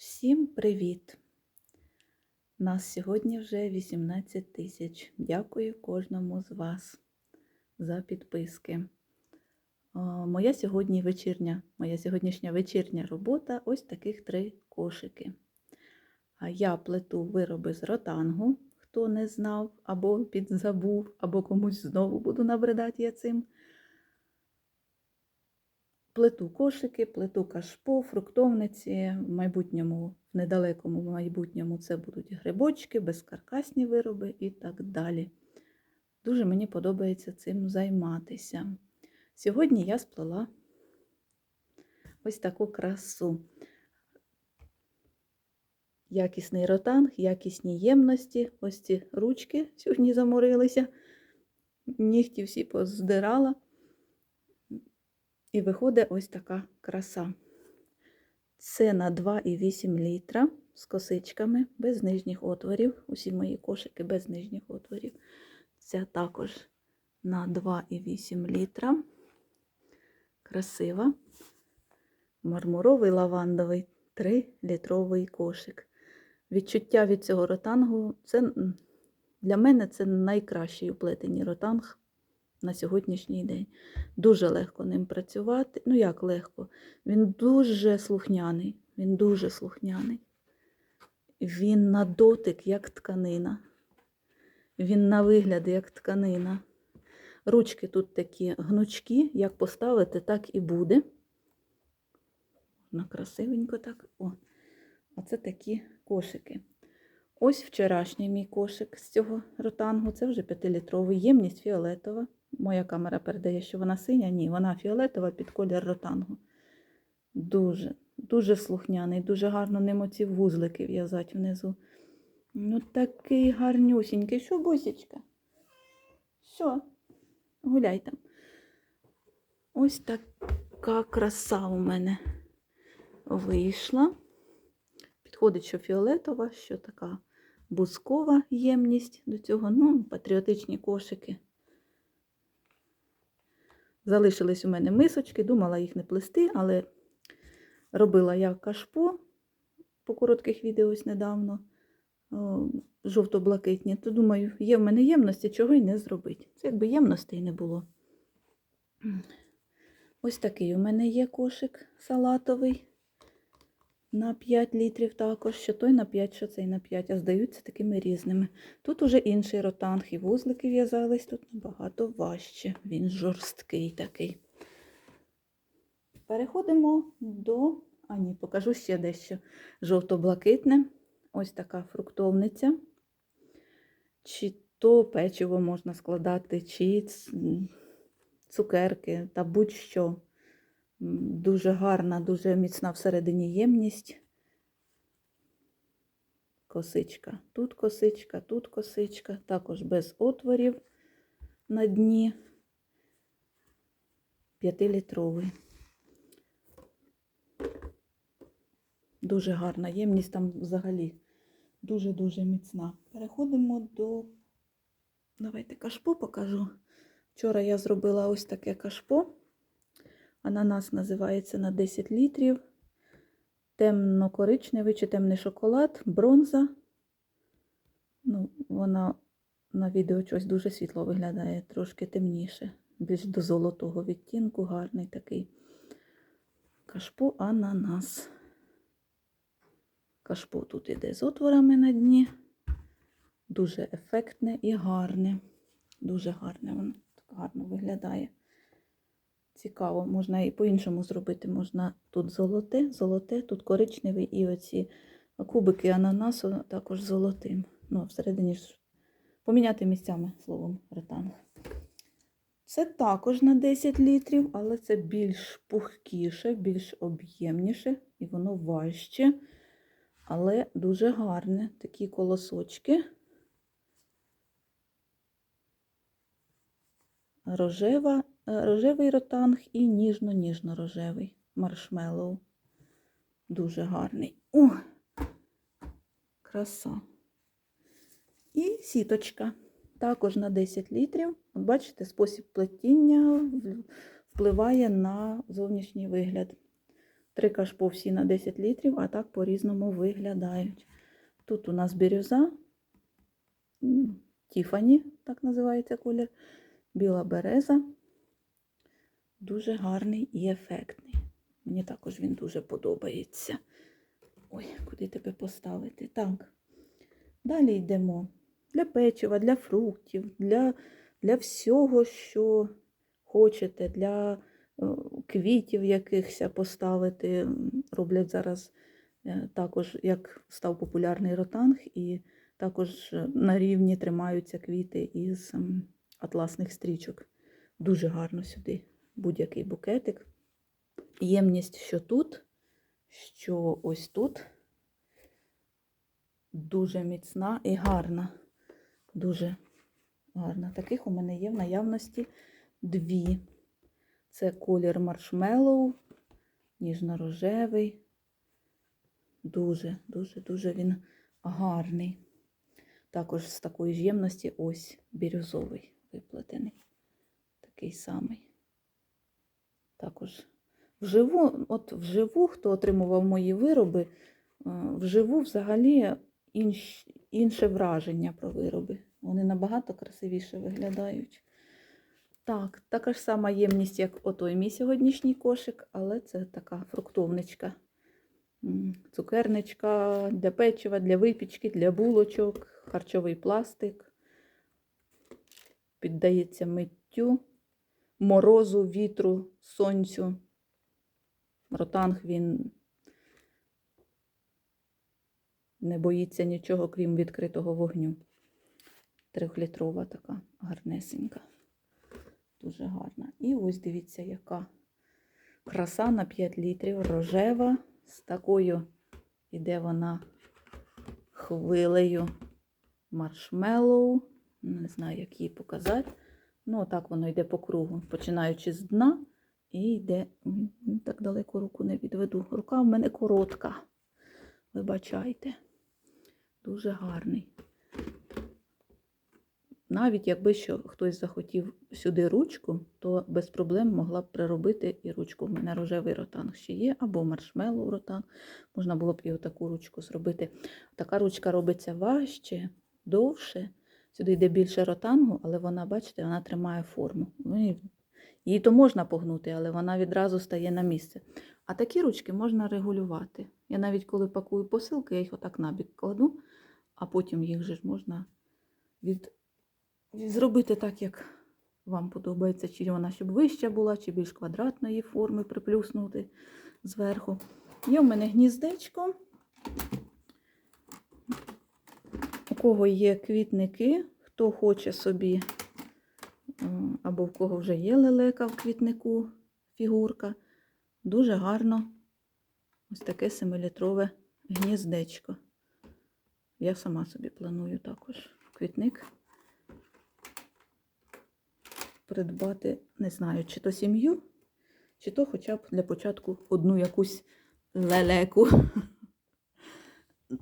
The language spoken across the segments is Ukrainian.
Всім привіт! Нас сьогодні вже 18 тисяч. Дякую кожному з вас за підписки. Моя сьогодні вечірня, моя сьогоднішня вечірня робота ось таких три кошики. Я плету вироби з ротангу, хто не знав, або підзабув, або комусь знову буду набридати я цим. Плету кошики, плету кашпо, фруктовниці. В майбутньому, в недалекому майбутньому це будуть грибочки, безкаркасні вироби і так далі. Дуже мені подобається цим займатися. Сьогодні я сплела ось таку красу. Якісний ротанг, якісні ємності. Ось ці ручки сьогодні заморилися. Нігті всі поздирала. І виходить ось така краса. Це на 2,8 літра з косичками, без нижніх отворів. Усі мої кошики без нижніх отворів. Ця також на 2,8 літра. Красива. Мармуровий лавандовий 3-літровий кошик. Відчуття від цього ротангу це для мене це найкращий у ротанг на сьогоднішній день. Дуже легко ним працювати. Ну, як легко? Він дуже слухняний. Він дуже слухняний. Він на дотик, як тканина. Він на вигляд, як тканина. Ручки тут такі гнучкі, як поставити, так і буде. На красивенько так. О. А це такі кошики. Ось вчорашній мій кошик з цього ротангу. Це вже 5-літровий, ємність фіолетова. Моя камера передає, що вона синя. Ні, вона фіолетова під колір ротангу. Дуже, дуже слухняний, дуже гарно ним оці вузлики в'язати внизу. Ну, такий гарнюсінький. Що, бусічка? Що? Гуляй там. Ось така краса у мене вийшла. Підходить, що фіолетова, що така бускова ємність до цього, ну, патріотичні кошики. Залишились у мене мисочки, думала їх не плести, але робила я кашпо по коротких відео ось недавно, жовто-блакитні, то думаю, є в мене ємності, чого й не зробити. Це якби ємностей не було. Ось такий у мене є кошик салатовий на 5 літрів також, що той на 5, що цей на 5, а здаються такими різними. Тут уже інший ротанг, і вузлики в'язались, тут набагато важче. Він жорсткий такий. Переходимо до, а ні, покажу ще дещо жовто-блакитне. Ось така фруктовниця. Чи то печиво можна складати, чи цукерки та будь-що. Дуже гарна, дуже міцна всередині ємність. Косичка. Тут косичка, тут косичка, також без отворів на дні. П'ятилітровий. Дуже гарна ємність там взагалі дуже-дуже міцна. Переходимо до, давайте кашпо покажу. Вчора я зробила ось таке кашпо. Ананас називається на 10 літрів. Темно-коричневий чи темний шоколад, бронза. Ну, Вона на відео щось дуже світло виглядає, трошки темніше, більш до золотого відтінку, гарний такий. Кашпо ананас. Кашпо тут іде з отворами на дні. Дуже ефектне і гарне. Дуже гарне, воно так гарно виглядає. Цікаво, можна і по-іншому зробити. Можна тут золоте, золоте, тут коричневий і оці кубики ананасу також золотим. Ну, всередині ж поміняти місцями словом ретанг. Це також на 10 літрів, але це більш пухкіше, більш об'ємніше, і воно важче, але дуже гарне. Такі колосочки. Рожева рожевий ротанг і ніжно-ніжно-рожевий маршмеллоу. Дуже гарний. О! Краса. І сіточка. Також на 10 літрів. От бачите, спосіб плетіння впливає на зовнішній вигляд. Три кашпо всі на 10 літрів, а так по-різному виглядають. Тут у нас бірюза, Тіфані, так називається колір, біла береза. Дуже гарний і ефектний. Мені також він дуже подобається. Ой, куди тебе поставити? Так. Далі йдемо. Для печива, для фруктів, для, для всього, що хочете, для е, квітів якихось поставити. Роблять зараз е, також, як став популярний ротанг, і також е, на рівні тримаються квіти із атласних стрічок. Дуже гарно сюди будь-який букетик. Ємність, що тут, що ось тут дуже міцна і гарна. Дуже гарна. Таких у мене є в наявності дві. Це колір маршмеллоу, ніжно-рожевий. Дуже, дуже, дуже він гарний. Також з такої ж ємності ось бірюзовий виплетений. Такий самий. Також вживу, от вживу, хто отримував мої вироби, е, вживу взагалі інш, інше враження про вироби. Вони набагато красивіше виглядають. Так, така ж сама ємність, як отой мій сьогоднішній кошик, але це така фруктовничка. Цукерничка для печива, для випічки, для булочок, харчовий пластик. Піддається миттю, морозу, вітру, сонцю. Ротанг він не боїться нічого, крім відкритого вогню. Трьохлітрова така гарнесенька. Дуже гарна. І ось дивіться, яка краса на 5 літрів, рожева, з такою іде вона хвилею маршмеллоу. Не знаю, як її показати. Ну, отак воно йде по кругу, починаючи з дна і йде. Так далеко руку не відведу. Рука в мене коротка. Вибачайте. Дуже гарний. Навіть якби що хтось захотів сюди ручку, то без проблем могла б приробити і ручку. У мене рожевий ротанг ще є, або маршмеллоу ротанг. Можна було б і отаку ручку зробити. Така ручка робиться важче, довше. Сюди йде більше ротангу, але вона, бачите, вона тримає форму. Ну, Її то можна погнути, але вона відразу стає на місце. А такі ручки можна регулювати. Я навіть коли пакую посилки, я їх отак набік кладу, а потім їх же ж можна від... зробити так, як вам подобається, чи вона щоб вища була, чи більш квадратної форми приплюснути зверху. Є в мене гніздечко. У кого є квітники, хто хоче собі, або в кого вже є лелека в квітнику, фігурка, дуже гарно ось таке 7-літрове гніздечко. Я сама собі планую також квітник придбати, не знаю, чи то сім'ю, чи то хоча б для початку одну якусь лелеку.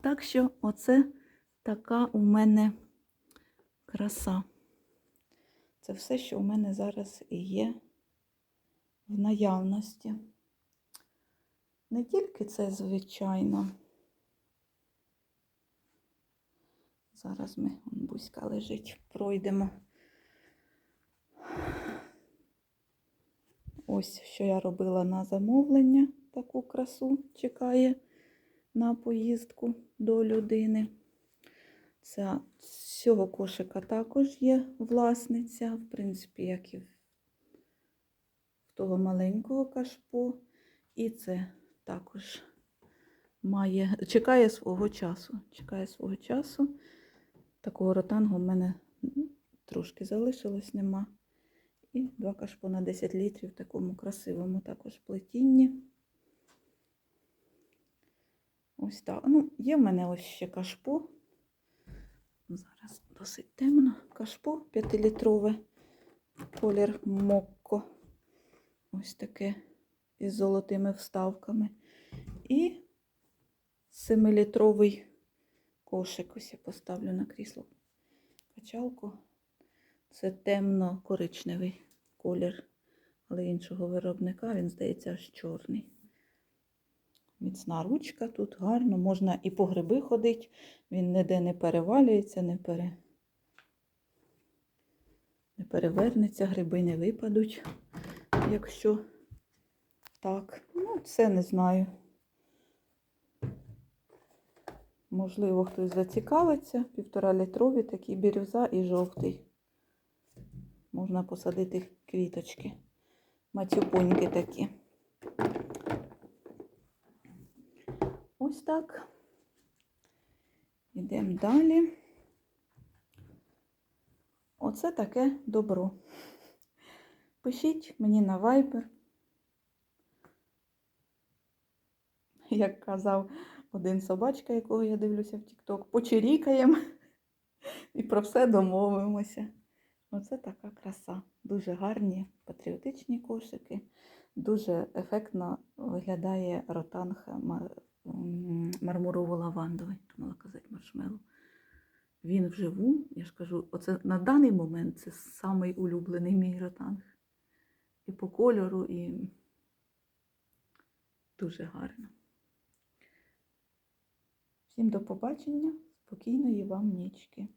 Так що оце така у мене краса. Це все, що у мене зараз і є в наявності. Не тільки це, звичайно. Зараз ми, он бузька лежить, пройдемо. Ось що я робила на замовлення, таку красу чекає на поїздку до людини. Ця, цього кошика також є власниця, в принципі, як і в того маленького кашпо. І це також має, чекає свого часу. Чекає свого часу. Такого ротангу в мене м, трошки залишилось, нема. І два кашпо на 10 літрів в такому красивому також плетінні. Ось так. Ну, є в мене ось ще кашпо. Зараз досить темно. Кашпо 5-літрове, колір мокко. Ось таке із золотими вставками. І 7-літровий кошик. Ось я поставлю на крісло качалку. Це темно-коричневий колір, але іншого виробника, він, здається, аж чорний. Міцна ручка тут гарно, можна і по гриби ходити, він ніде не перевалюється, не, пере... не перевернеться, гриби не випадуть, якщо так. Ну, це не знаю. Можливо, хтось зацікавиться. Півтора літрові такі бірюза і жовтий. Можна посадити квіточки. Матюпоньки такі. Ось так. Йдемо далі. Оце таке добро. Пишіть мені на Viber. Як казав один собачка, якого я дивлюся в TikTok, почирікаємо і про все домовимося. Оце така краса. Дуже гарні патріотичні кошики. Дуже ефектно виглядає ротанг мармурово-лавандовий, думала казати маршмеллоу. Він вживу, я ж кажу, оце на даний момент це самий улюблений мій ротанг. І по кольору, і дуже гарно. Всім до побачення, спокійної вам нічки.